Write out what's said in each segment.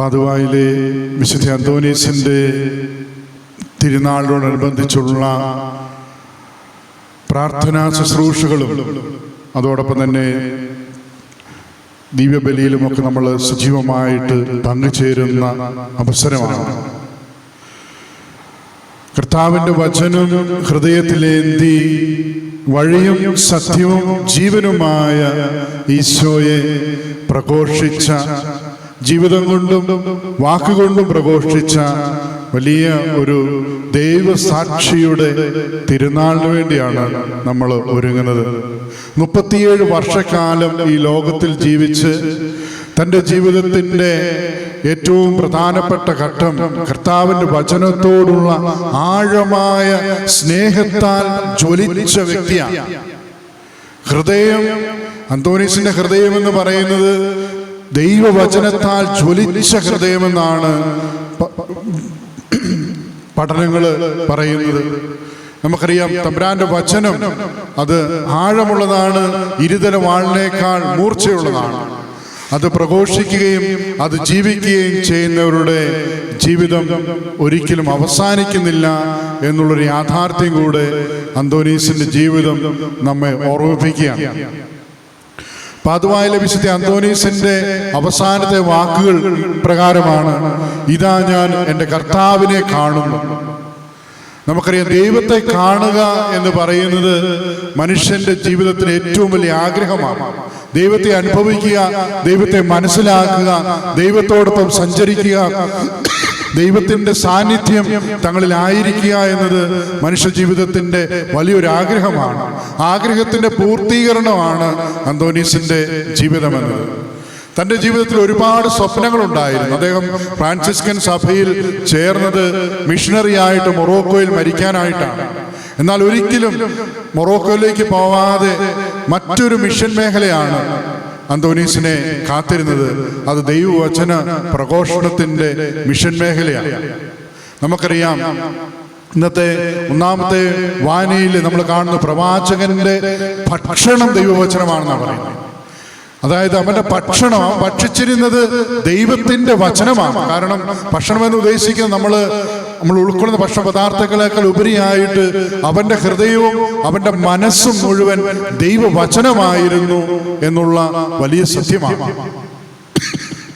പാതുവായിലെ വിശുദ്ധ അന്തോനീസിന്റെ തിരുനാളിനോടനുബന്ധിച്ചുള്ള പ്രാർത്ഥനാ ശുശ്രൂഷകളും അതോടൊപ്പം തന്നെ ദിവ്യബലിയിലുമൊക്കെ നമ്മൾ സജീവമായിട്ട് പങ്കുചേരുന്ന അവസരമാണ്. കർത്താവിന്റെ വചനം ഹൃദയത്തിലേന്തി വഴിയും സത്യവും ജീവനുമായ ഈശോയെ പ്രഘോഷിച്ച ജീവിതം കൊണ്ടും വാക്കുകൊണ്ടും പ്രഘോഷിച്ച വലിയ ഒരു ദൈവസാക്ഷിയുടെ തിരുനാളിന് വേണ്ടിയാണ് നമ്മൾ ഒരുങ്ങുന്നത്. മുപ്പത്തിയേഴ് വർഷക്കാലം ഈ ലോകത്തിൽ ജീവിച്ച് തന്റെ ജീവിതത്തിന്റെ ഏറ്റവും പ്രധാനപ്പെട്ട ഘട്ടം കർത്താവിന്റെ വചനത്തോടുള്ള ആഴമായ സ്നേഹത്താൽ ജ്വലിച്ച വ്യക്തിയാണ്. ഹൃദയം അന്തോണീസിന്റെ ഹൃദയം എന്ന് പറയുന്നത് ദൈവവചനത്താൽ ജ്വലിച്ച ഹൃദയമെന്നാണ് പഠനങ്ങൾ പറയുന്നത്. നമുക്കറിയാം തമ്പ്രാന്റെ വചനം അത് ആഴമുള്ളതാണ് ഇരുതല വാളിനേക്കാൾ മൂർച്ചയുള്ളതാണ്. അത് പ്രഘോഷിക്കുകയും അത് ജീവിക്കുകയും ചെയ്യുന്നവരുടെ ജീവിതം ഒരിക്കലും അവസാനിക്കുന്നില്ല എന്നുള്ളൊരു യാഥാർത്ഥ്യം കൂടെ അന്തോനീസിന്റെ ജീവിതം നമ്മെ ഓർമ്മിപ്പിക്കുകയാണ്. പാതുവായിലെ വിശുദ്ധ അന്തോനീസിന്റെ അവസാനത്തെ വാക്കുകൾ പ്രകാരമാണ് ഇതാ ഞാൻ എന്റെ കർത്താവിനെ കാണുന്നു. നമുക്കറിയാം ദൈവത്തെ കാണുക എന്ന് പറയുന്നത് മനുഷ്യന്റെ ജീവിതത്തിന് ഏറ്റവും വലിയ ആഗ്രഹമാണ്. ദൈവത്തെ അനുഭവിക്കുക ദൈവത്തെ മനസ്സിലാക്കുക ദൈവത്തോടൊപ്പം സഞ്ചരിക്കുക. ദൈവത്തിന്റെ സാന്നിധ്യം തങ്ങളിൽ ആയിരിക്കുക എന്നത് മനുഷ്യ ജീവിതത്തിന്റെ വലിയൊരു ആഗ്രഹമാണ് ആഗ്രഹത്തിന്റെ പൂർത്തീകരണമാണ് അന്തോണീസിന്റെ ജീവിതമെന്നത്. തന്റെ ജീവിതത്തിൽ ഒരുപാട് സ്വപ്നങ്ങൾ ഉണ്ടായിരുന്നു അദ്ദേഹം ഫ്രാൻസിസ്കൻ സഭയിൽ ചേർന്നത് മിഷണറി ആയിട്ട് മൊറോക്കോയിൽ മരിക്കാനായിട്ടാണ്. എന്നാൽ ഒരിക്കലും മൊറോക്കോയിലേക്ക് പോവാതെ മറ്റൊരു മിഷൻ മേഖലയാണ് അന്തോനീസിനെ കാത്തിരുന്നത് അത് ദൈവവചന പ്രഘോഷണത്തിന്റെ മിഷൻ മേഖലയാണ്. നമുക്കറിയാം ഇന്നത്തെ ഒന്നാമത്തെ വായനയിൽ നമ്മൾ കാണുന്ന പ്രവാചകന്റെ ഭക്ഷണം ദൈവവചനമാണെന്നാണ് പറയുന്നത്. അതായത് അവന്റെ ഭക്ഷണം ഭക്ഷിച്ചിരുന്നത് ദൈവത്തിന്റെ വചനമാണ്. കാരണം ഭക്ഷണം എന്ന് ഉദ്ദേശിക്കുന്നത് നമ്മൾ നമ്മൾ ഉൾക്കൊള്ളുന്ന ഭക്ഷണ പദാർത്ഥങ്ങളെക്കാൾ ഉപരിയായിട്ട് അവന്റെ ഹൃദയവും അവന്റെ മനസ്സും മുഴുവൻ ദൈവവചനമായിരുന്നു എന്നുള്ള വലിയ സത്യമാണ്.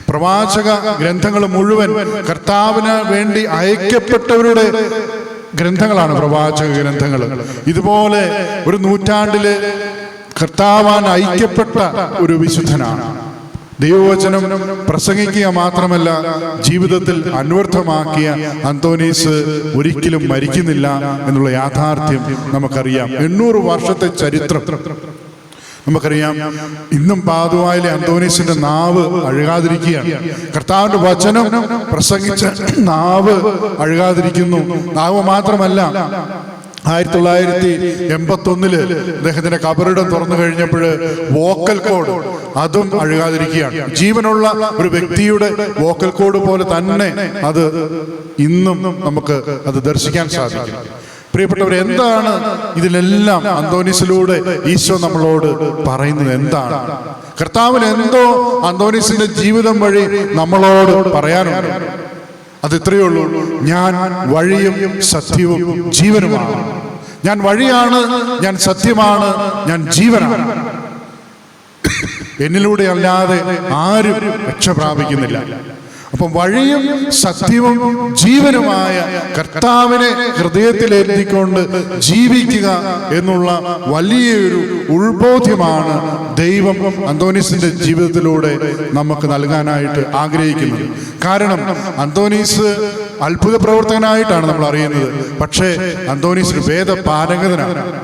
പ്രവാചക ഗ്രന്ഥങ്ങൾ മുഴുവൻ കർത്താവിന് വേണ്ടി അയക്കപ്പെട്ടവരുടെ ഗ്രന്ഥങ്ങളാണ് പ്രവാചക ഗ്രന്ഥങ്ങൾ. ഇതുപോലെ ഒരു നൂറ്റാണ്ടിൽ കർത്താവാൻ ഐക്യപ്പെട്ട ഒരു വിശുദ്ധനാണ്. ദൈവവചനം പ്രസംഗിക്കുക മാത്രമല്ല ജീവിതത്തിൽ അന്വർത്ഥമാക്കിയ അന്തോനീസ് ഒരിക്കലും മരിക്കുന്നില്ല എന്നുള്ള യാഥാർത്ഥ്യം നമുക്കറിയാം. എണ്ണൂറ് വർഷത്തെ ചരിത്രം. നമുക്കറിയാം ഇന്നും പാതുവായിലെ അന്തോനീസിന്റെ നാവ് അഴുകാതിരിക്കുകയാണ്. കർത്താവിന്റെ വചനം പ്രസംഗിച്ച നാവ് അഴുകാതിരിക്കുന്നു. നാവ് മാത്രമല്ല ആയിരത്തി തൊള്ളായിരത്തി എൺപത്തി ഒന്നിൽ അദ്ദേഹത്തിന്റെ കബറിടം തുറന്നു കഴിഞ്ഞപ്പോൾ വോക്കൽ കോഡ് അതും അഴുകാതിരിക്കുകയാണ്. ജീവനുള്ള ഒരു വ്യക്തിയുടെ വോക്കൽ കോഡ് പോലെ തന്നെ അത് ഇന്നും നമുക്ക് അത് ദർശിക്കാൻ സാധിക്കും. പ്രിയപ്പെട്ടവർ എന്താണ് ഇതിലെല്ലാം അന്തോനീസിലൂടെ ഈശോ നമ്മളോട് പറയുന്നത്? എന്താണ്? കർത്താവിന് എന്തോ അന്തോനീസിന്റെ ജീവിതം വഴി നമ്മളോട് പറയാനുണ്ട്. അത് ഇത്രയേ ഉള്ളൂ. ഞാൻ വഴിയും സത്യവും ജീവനുമാണ്. ഞാൻ വഴിയാണ് ഞാൻ സത്യമാണ് ഞാൻ ജീവനാണ്. എന്നിലൂടെ അല്ലാതെ ആരും രക്ഷ പ്രാപിക്കുന്നില്ല അപ്പം വഴിയും സത്യവും ജീവനുമായ കർത്താവിനെ ഹൃദയത്തിലേറ്റിക്കൊണ്ട് ജീവിക്കുക എന്നുള്ള വലിയൊരു ഉൾബോധ്യമാണ് ദൈവം അന്തോണീസിന്റെ ജീവിതത്തിലൂടെ നമുക്ക് നൽകാനായിട്ട് ആഗ്രഹിക്കുന്നു. കാരണം അന്തോനീസ് അത്ഭുത പ്രവർത്തകനായിട്ടാണ് നമ്മൾ അറിയുന്നത്. പക്ഷേ അന്തോനീസ് ഒരു വേദപാരംഗതനാണ്.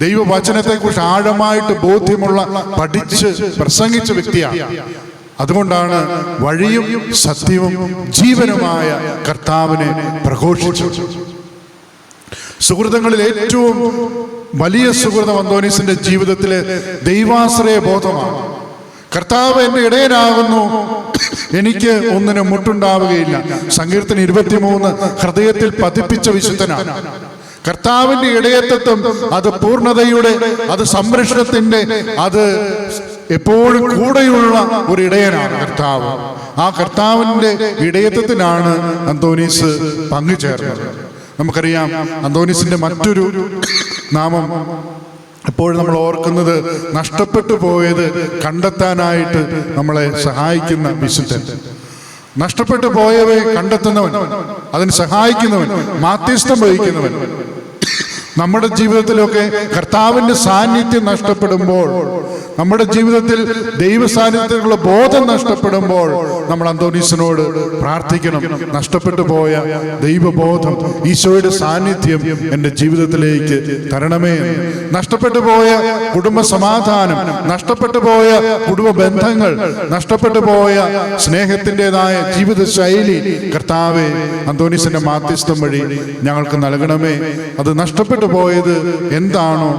ദൈവവചനത്തെക്കുറിച്ച് ആഴമായിട്ട് ബോധ്യമുള്ള പഠിച്ച് പ്രസംഗിച്ച വ്യക്തിയാണ്. അതുകൊണ്ടാണ് വഴിയും സത്യവും ജീവനുമായ കർത്താവിനെ പ്രഘോഷിച്ചത്. സുഹൃതങ്ങളിൽ ഏറ്റവും വലിയ സുഹൃതം അന്തോനീസിന്റെ ജീവിതത്തിലെ ദൈവാശ്രയ ബോധമാണ്. കർത്താവ് എന്റെ ഇടയനാകുന്നു. എനിക്ക് ഒന്നിനും മുട്ടുണ്ടാവുകയില്ല. സങ്കീർത്തന ഇരുപത്തിമൂന്ന് ഹൃദയത്തിൽ പതിപ്പിച്ച വിശുദ്ധനാണ്. കർത്താവിന്റെ ഇടയത്വം അത് പൂർണതയുടെ അത് സംരക്ഷണത്തിന്റെ അത് എപ്പോഴും കൂടെയുള്ള ഒരു ഇടയനാണ് കർത്താവ്. ആ കർത്താവിന്റെ ഇടയത്വത്തിനാണ് അന്തോനീസ് പങ്കുചേർന്നത്. നമുക്കറിയാം അന്തോണിസിന്റെ മറ്റൊരു നാമം എപ്പോഴും നമ്മൾ ഓർക്കുന്നത് നഷ്ടപ്പെട്ടു പോയത് കണ്ടെത്താനായിട്ട് നമ്മളെ സഹായിക്കുന്ന വിശുദ്ധൻ. നഷ്ടപ്പെട്ടു പോയവയെ കണ്ടെത്തുന്നവൻ അതിന് സഹായിക്കുന്നവൻ മാധ്യസ്ഥം വഹിക്കുന്നവൻ. നമ്മുടെ ജീവിതത്തിലൊക്കെ കർത്താവിന്റെ സാന്നിധ്യം നഷ്ടപ്പെടുമ്പോൾ നമ്മുടെ ജീവിതത്തിൽ ദൈവ സാന്നിധ്യത്തിലുള്ള ബോധം നഷ്ടപ്പെടുമ്പോൾ നമ്മൾ അന്തോണീസിനോട് പ്രാർത്ഥിക്കണം. നഷ്ടപ്പെട്ടു പോയ ദൈവബോധം ഈശോയുടെ സാന്നിധ്യം എന്റെ ജീവിതത്തിലേക്ക് തരണമേ. നഷ്ടപ്പെട്ടു പോയ കുടുംബ സമാധാനം നഷ്ടപ്പെട്ടു പോയ കുടുംബ ബന്ധങ്ങൾ നഷ്ടപ്പെട്ടു പോയ സ്നേഹത്തിന്റെതായ ജീവിത ശൈലി കർത്താവെ അന്തോണീസിന്റെ മാധ്യസ്ഥം വഴി ഞങ്ങൾക്ക് നൽകണമേ. അത് നഷ്ടപ്പെട്ടു പോയത് എന്താണോ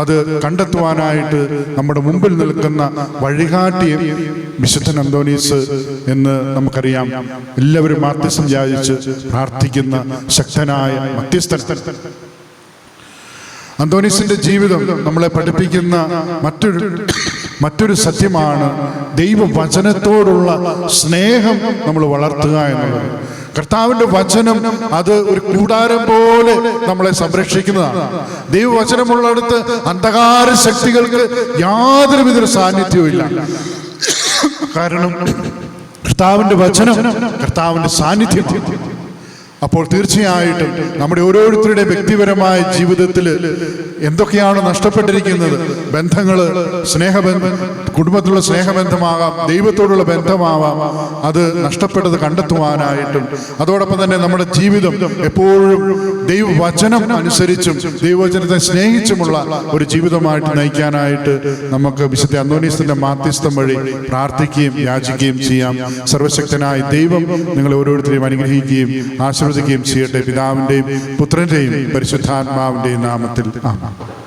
അത് കണ്ടെത്തുവാനായിട്ട് നമ്മുടെ മുമ്പിൽ നിൽക്കുന്ന വഴികാട്ടി വിശുദ്ധൻ അന്തോണീസ് എന്ന് നമുക്കറിയാം. എല്ലാവരും മാധ്യസ്ഥം യാചിച്ച് പ്രാർത്ഥിക്കുന്ന ശക്തനായ മധ്യസ്ഥൻ. അന്തോണീസിന്റെ ജീവിതം നമ്മളെ പഠിപ്പിക്കുന്ന മറ്റൊരു മറ്റൊരു സത്യമാണ് ദൈവവചനത്തോടുള്ള സ്നേഹം നമ്മൾ വളർത്തുക എന്നുള്ളത്. കർത്താവിന്റെ വചനം അത് ഒരു കൂടാരം പോലെ നമ്മളെ സംരക്ഷിക്കുന്നതാണ്. ദൈവവചനമുള്ളടത്ത് അന്ധകാര ശക്തികൾക്ക് യാതൊരു വിധ സാന്നിധ്യവും ഇല്ല കാരണം കർത്താവിന്റെ വചനം കർത്താവിന്റെ സാന്നിധ്യം. അപ്പോൾ തീർച്ചയായിട്ടും നമ്മുടെ ഓരോരുത്തരുടെ വ്യക്തിപരമായ ജീവിതത്തിൽ എന്തൊക്കെയാണ് നഷ്ടപ്പെട്ടിരിക്കുന്നത്? ബന്ധങ്ങൾ സ്നേഹബന്ധം കുടുംബത്തിലുള്ള സ്നേഹബന്ധമാകാം ദൈവത്തോടുള്ള ബന്ധമാവാം. അത് നഷ്ടപ്പെട്ടത് കണ്ടെത്തുവാനായിട്ടും അതോടൊപ്പം തന്നെ നമ്മുടെ ജീവിതം എപ്പോഴും ദൈവവചനം അനുസരിച്ചും ദൈവവചനത്തെ സ്നേഹിച്ചുമുള്ള ഒരു ജീവിതമായിട്ട് നയിക്കാനായിട്ട് നമുക്ക് വിശുദ്ധ അന്തോണീസിന്റെ മാധ്യസ്ഥം വഴി പ്രാർത്ഥിക്കുകയും യാചിക്കുകയും ചെയ്യാം. സർവശക്തനായ ദൈവം നിങ്ങളെ ഓരോരുത്തരെയും അനുഗ്രഹിക്കുകയും ആശീർവദിക്കുകയും ചെയ്യട്ടെ. പിതാവിന്റെയും പുത്രന്റെയും പരിശുദ്ധാത്മാവിന്റെയും നാമത്തിൽ. ആമാം